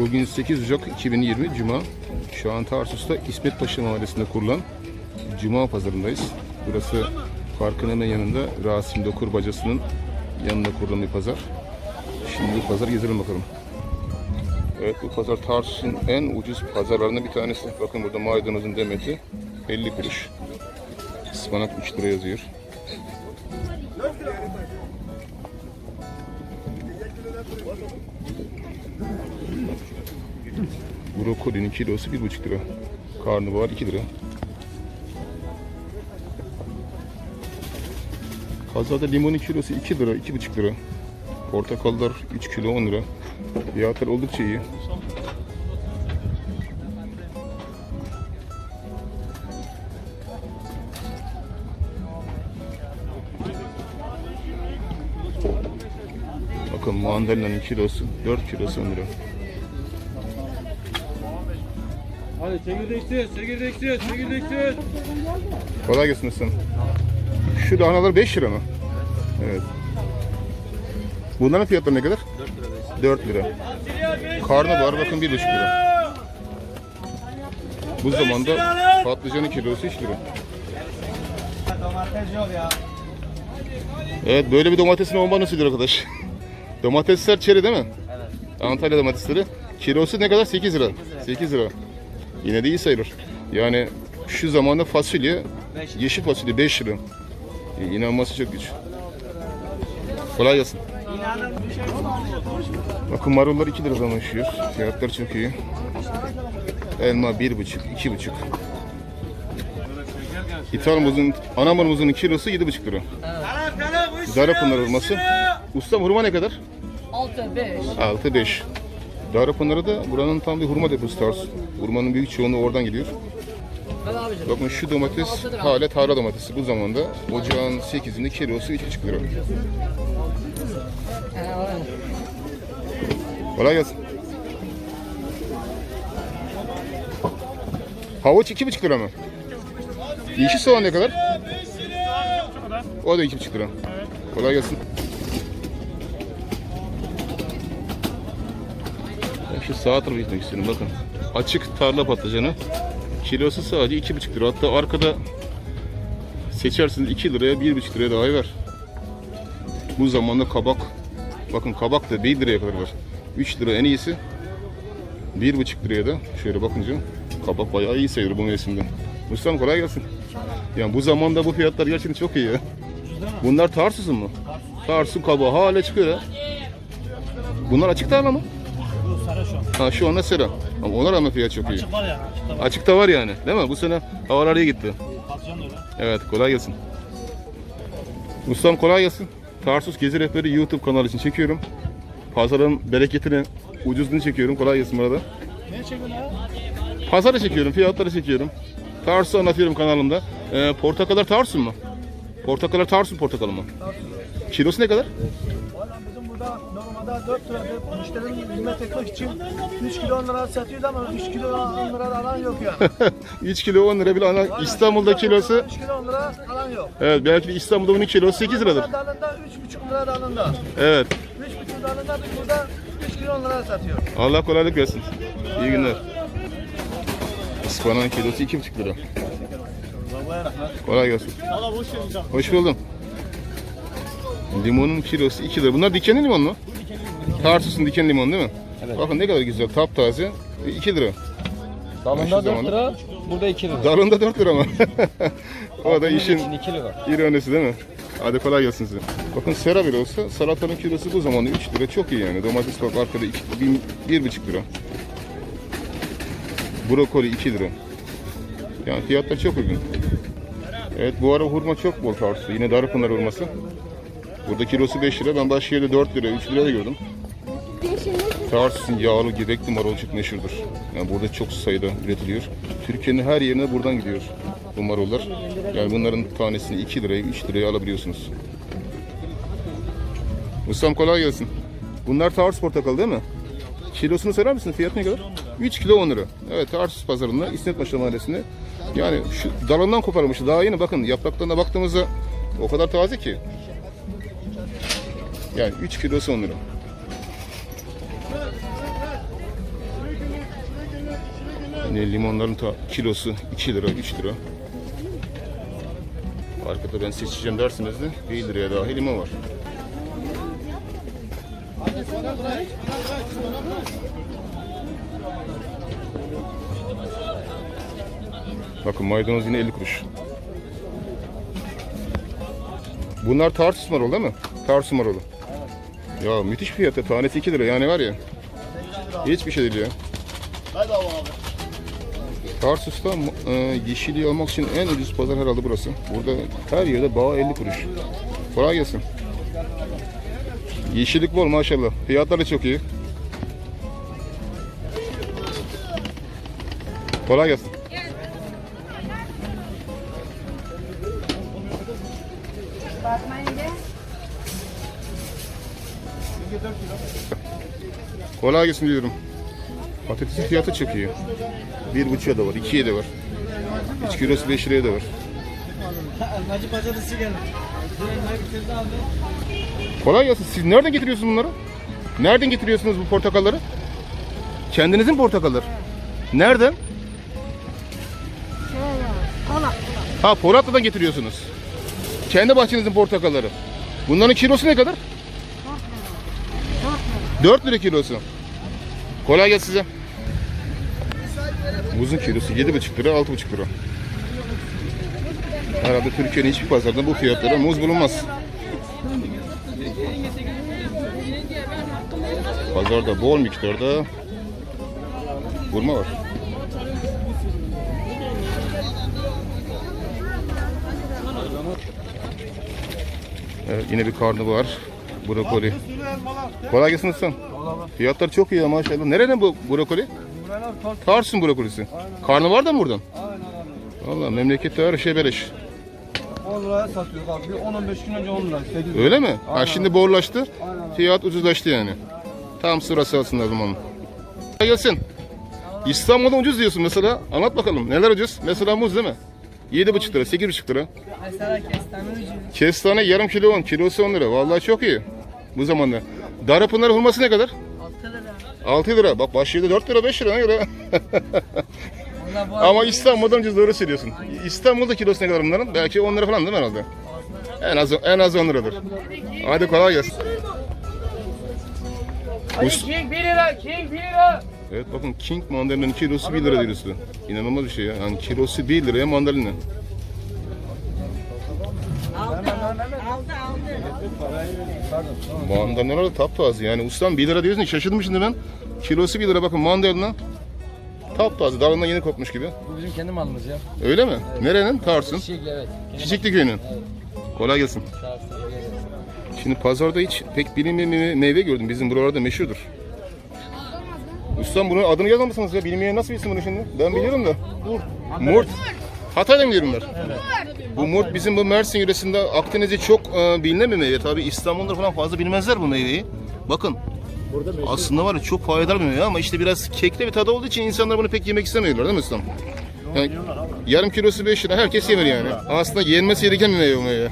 Bugün 8 Ocak 2020 Cuma. Şu an Tarsus'ta İsmet Paşa Mahallesi'nde kurulan Cuma pazarındayız. Burası parkın hemen yanında Rasim Dokur Bacası'nın yanında kurulan bir pazar. Şimdi bu pazar gezelim bakalım. Evet bu pazar Tarsus'un en ucuz pazarlarından bir tanesi. Bakın burada maydanozun demeti 50 kuruş. Ispanak 3 lira yazıyor. Brokolinin kilosu 1,5 lira. Karnabahar 2 lira. Kazada limonun kilosu 2 lira, 2,5 lira. Portakallar 3 kilo 10 lira. Fiyatlar oldukça iyi. Mandalina'nın kilosu 4 kilosu 10 lira. Hadi çekirdeksiz, çekirdeksiz, çekirdeksiz. Kolay gelsin Hasan. Şu lahanalar 5 lira mı? Evet. Bunların fiyatları ne kadar? 4 lira. 4 lira. Karnabahar bakın 1,5 lira. Bu zamanda patlıcanın kilosu 3 lira. Evet böyle bir domatesin olma nasıl arkadaş? Domatesler çeri değil mi? Evet. Antalya domatesleri. Kilosu ne kadar? 8 lira. 8 lira. Yine de iyi sayılır. Yani şu zamanda fasulye, yeşil fasulye 5 lira. E, İnanması çok güç. Kolay gelsin. Bakın marullar 2 liradan başlıyor. Fiyatlar çok iyi. Elma 1,5, 2,5. İthal muzun, ana muzun kilosu 7,5 lira. Darapınar hurması. Ustam hurma ne kadar? 6, 5. 6 5. Darapınar'ı da buranın tam bir hurma deposu tarzı. Hurmanın büyük çoğunluğu oradan abicim. Bakın şu domates hala tarla domatesi. Bu zamanda ocağın 8'inde kilosu 3,5 lira. Kolay gelsin. Havuç 2,5 lira mı? Yeşil soğan ne kadar? O da 2,5 lira. Kolay gelsin. Şu sağ tarafa gitmek istiyorum bakın. Açık tarla patlıcanı. Kilosu sadece 2,5 lira. Hatta arkada seçersiniz 2 liraya 1,5 liraya daha var. Bu zamanda kabak. Bakın kabak da 1 liraya kadar var. 3 lira en iyisi. 1,5 liraya da şöyle bakınca kabak bayağı iyi sayılır bu mevsimde. Ustam kolay gelsin. Yani bu zamanda bu fiyatlar gerçekten çok iyi ya. Bunlar Tarsus'un mu? Tarsus kabağı hala çıkıyor ya. Bunlar açık tarla mı? Ha şu anda sera. Ama ona rağmen fiyat çok iyi. Açık var ya. Açıkta var. Açıkta var yani değil mi? Bu sene havalar iyi gitti. Patlıcan da öyle. Evet kolay gelsin. Ustam kolay gelsin. Tarsus Gezi Rehberi YouTube kanalı için çekiyorum. Pazarın bereketini, ucuzluğunu çekiyorum. Kolay gelsin burada. Ne çekiyorsun ya? Pazarı çekiyorum, fiyatları çekiyorum. Tarsus'u anlatıyorum kanalımda. Ee, portakallar Tarsus mu? Portakallar Tarsus portakalı mı? Kilosu ne kadar? Normalde 4 liradır. Müşterinin hizmet etmek için 3 kilo 10 lira satıyoruz ama 3 kilo 10 lira alan yok yani. 3 kilo 10 lira bile ana İstanbul'da kilosu 3 kilo 10 lira alan yok. Evet belki de İstanbul'da bunun kilosu 8 liradır. Dalında 3,5 lira dalında. Evet. 3,5 dalında burada 3 kilo 10 lira satıyoruz. Allah kolaylık versin. İyi günler. Ispanağın kilosu 2,5 lira. Kolay gelsin. Hoş buldum. Limonun kilosu 2 lira. Bunlar dikenli limon mu? Tarsus'un diken limon değil mi? Evet. Bakın ne kadar güzel. Taptaze. 2 lira. Dalında 4 zamanda- lira, burada 2 lira. Dalında 4 lira mı? o da işin 2 lira. ironisi değil mi? Hadi kolay gelsin size. Bakın sera bile olsa salatanın kilosu bu zamanda 3 lira çok iyi yani. Domates bak arkada 2, 1,5 lira. Brokoli 2 lira. Yani fiyatlar çok uygun. Evet bu ara hurma çok bol Tarsus'ta. Yine Darıpınar hurması. Burada kilosu 5 lira. Ben başka yerde 4 lira, 3 lira da gördüm. Tarsus'un yağlı gebekli marul çok meşhurdur. Yani burada çok sayıda üretiliyor. Türkiye'nin her yerine buradan gidiyor bu marullar. Yani bunların tanesini 2 liraya, 3 liraya alabiliyorsunuz. Ustam kolay gelsin. Bunlar Tarsus portakal değil mi? Kilosunu söyler misin? Fiyat ne kadar? 3 kilo 10 lira. Evet Tarsus pazarında İsmet Paşa Mahallesi'nde. Yani şu dalından koparılmış. Daha yeni bakın yapraklarına baktığımızda o kadar taze ki. Yani 3 kilosu 10 lira. Yine limonların ta kilosu 2 lira, 3 lira. Arkada ben seçeceğim dersiniz de 1 liraya dahi limon var. Bakın maydanoz yine 50 kuruş. Bunlar Tarsus marulu değil mi? Tarsus marulu. Ya müthiş fiyatı. Tanesi 2 lira yani var ya. Hiçbir şey değil ya. Bedava abi. Tarsus'ta e, yeşilliği almak için en ucuz pazar herhalde burası. Burada her yerde bağ 50 kuruş. Kolay gelsin. Yeşillik bol maşallah. Fiyatlar da çok iyi. Kolay gelsin. Kolay gelsin diyorum. Patatesin fiyatı çok iyi. Bir buçuğa da var, ikiye de var. Üç kilosu beş liraya da var. Elmacı patatesi geldi. Kolay gelsin. Siz nereden getiriyorsunuz bunları? Nereden getiriyorsunuz bu portakalları? Kendinizin portakalları. Nereden? Ha Polatlı'dan getiriyorsunuz. Kendi bahçenizin portakalları. Bunların kilosu ne kadar? 4 lira kilosu. Kolay gelsin size. Muzun kilosu 7,5 lira, 6,5 lira. Herhalde Türkiye'nin hiçbir pazarında bu fiyatlara muz bulunmaz. Pazarda bol miktarda vurma var. Evet, yine bir karnı var. Brokoli. Kolay gelsin ustam. Fiyatlar çok iyi ya maşallah. Nerenin bu brokoli? Tarsus'un brokolisi. Karnı var da mı buradan? Valla memlekette her şey beleş. 10 liraya satıyor abi. 10-15 gün önce 10 lira. 8 Öyle mi? Ha şimdi borlaştı. Aynen. Fiyat ucuzlaştı yani. Tam sırası aslında o zaman. Kolay Gelsin. İstanbul'da ucuz diyorsun mesela. Anlat bakalım. Neler ucuz? Mesela muz değil mi? 7,5 lira, 8,5 lira. Mesela kestane ucuz. Kestane yarım kilo 10, kilosu 10 lira. Vallahi çok iyi bu zamanda. Darapınar hurması ne kadar? 6 lira. 6 lira. Bak başlıyordu 4 lira 5 lira ne göre. Ama İstanbul'dan ucuz doğru söylüyorsun. İstanbul'da kilosu ne kadar bunların? Belki 10 lira falan değil mi herhalde? En az en az 10 liradır. Hadi kolay gelsin. Us- King 1 lira, King 1 lira. Evet bakın King mandalina'nın kilosu 1 lira diyorsun. İnanılmaz bir şey ya. Yani kilosu 1 liraya mandalina. Mandalinalar da taptaze yani. Ustam 1 lira diyorsun şaşırdım şimdi ben. Kilosu 1 lira bakın mandalina. Taptaze dalından yeni kopmuş gibi. Bu bizim kendi malımız ya. Öyle mi? Nerenin? Tarsun. Çiçek evet. Çiçekli köyünün. Kolay gelsin. Şimdi pazarda hiç pek bilinmeyen bir meyve gördüm. Bizim buralarda meşhurdur. Ustam bunun adını yazmamışsınız ya. Bilmeyen nasıl bilsin bunu şimdi? Ben biliyorum da. Murt. Hatay'da mı diyorum ben? Bu murt bizim bu Mersin yöresinde Akdeniz'de çok e, bilinen bir meyve. Tabi İstanbul'da falan fazla bilmezler bu meyveyi. Bakın. Aslında var ya çok faydalı bir meyve ama işte biraz kekli bir tadı olduğu için insanlar bunu pek yemek istemiyorlar değil mi ustam? Yani yarım kilosu 5 lira herkes yemir yani. Aslında yenmesi gereken bir meyve bu meyve.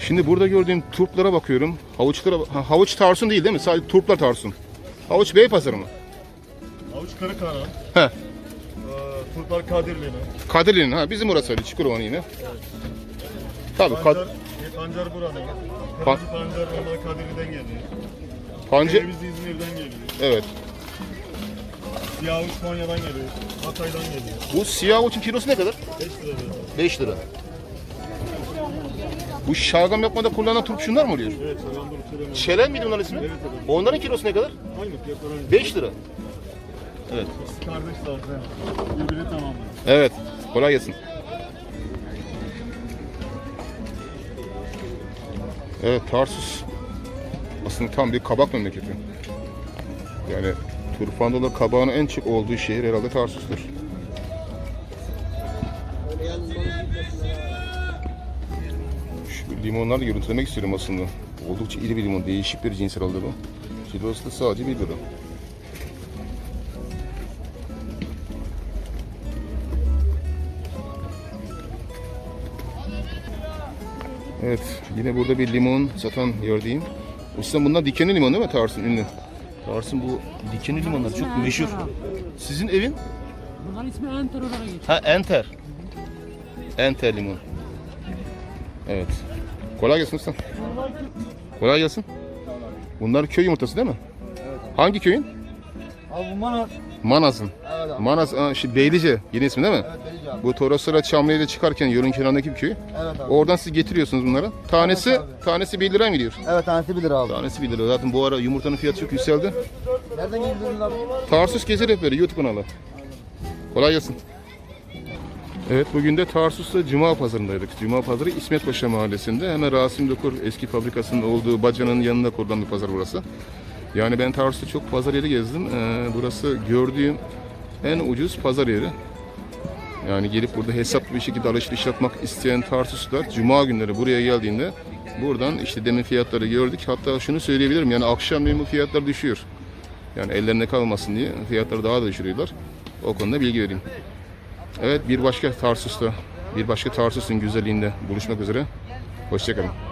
Şimdi burada gördüğüm turplara bakıyorum. Havuçlara ha, havuç tarsun değil değil mi? Sadece turplar tarsun. Havuç Beypazarı mı? Avuç Kırıkkara. He. Ee, Turplar Kadirli'nin. Kadirli'nin ha bizim orası öyle Çukurova yine. Tabii kad, Pancar, pancar buranın. Pa- Kırmızı pancar normal Kadirli'den geliyor. pancar Ceviz İzmir'den geliyor. evet. Siyah avuç Konya'dan geliyor. Hatay'dan geliyor. Bu siyah havuçun kilosu ne kadar? 5 lira diyor. 5 lira. Bu şalgam yapmada kullanılan turp şunlar mı oluyor? Evet, Selam Duruk Şelen miydi bunların ismi? Onların kilosu ne kadar? Aynı fiyatlar aynı. 5 lira. İkisi kardeş zaten. Birbirini. Evet. Kolay gelsin. Evet Tarsus aslında tam bir kabak memleketi. Yani Turfandalı kabağın en çok olduğu şehir herhalde Tarsus'tur. Şu limonları görüntülemek istiyorum aslında. Oldukça iri bir limon. Değişik bir cins herhalde bu. Kilosu da sadece 1 lira. Evet, yine burada bir limon satan gördüğüm. Ustam bunlar dikenli limon değil mi Tarsun ünlü? Tarsus'un bu dikenli limonları çok meşhur. Sizin evin? Bunların ismi Enter olarak geçiyor. Ha Enter. Enter limon. Evet. Kolay gelsin usta. Kolay gelsin. Bunlar köy yumurtası değil mi? Hangi köyün? Abi bu bana Manas'ın. Evet abi. Manas, aa, şey, Beylice yeni ismi değil mi? Evet Beylice abi. Bu Toroslara Çamlı'ya çıkarken yolun kenarındaki bir köy. Evet abi. Oradan siz getiriyorsunuz bunları. Tanesi Evet tanesi 1 lira mı gidiyor? Evet tanesi 1 lira abi. Tanesi 1 lira. Zaten bu ara yumurtanın fiyatı çok yükseldi. Nereden geliyorsun abi? Tarsus Gezer Rehberi YouTube kanalı. Kolay gelsin. Evet bugün de Tarsus'ta Cuma Pazarı'ndaydık. Cuma Pazarı İsmet Paşa Mahallesi'nde. Hemen Rasim Dokur eski fabrikasının olduğu bacanın yanında kurulan bir pazar burası. Yani ben Tarsus'ta çok pazar yeri gezdim. Ee, burası gördüğüm en ucuz pazar yeri. Yani gelip burada hesaplı bir şekilde alışveriş yapmak isteyen Tarsuslular Cuma günleri buraya geldiğinde buradan işte demin fiyatları gördük. Hatta şunu söyleyebilirim yani akşamleyin bu fiyatlar düşüyor. Yani ellerine kalmasın diye fiyatları daha da düşürüyorlar. O konuda bilgi vereyim. Evet bir başka Tarsus'ta, bir başka Tarsus'un güzelliğinde buluşmak üzere. Hoşçakalın.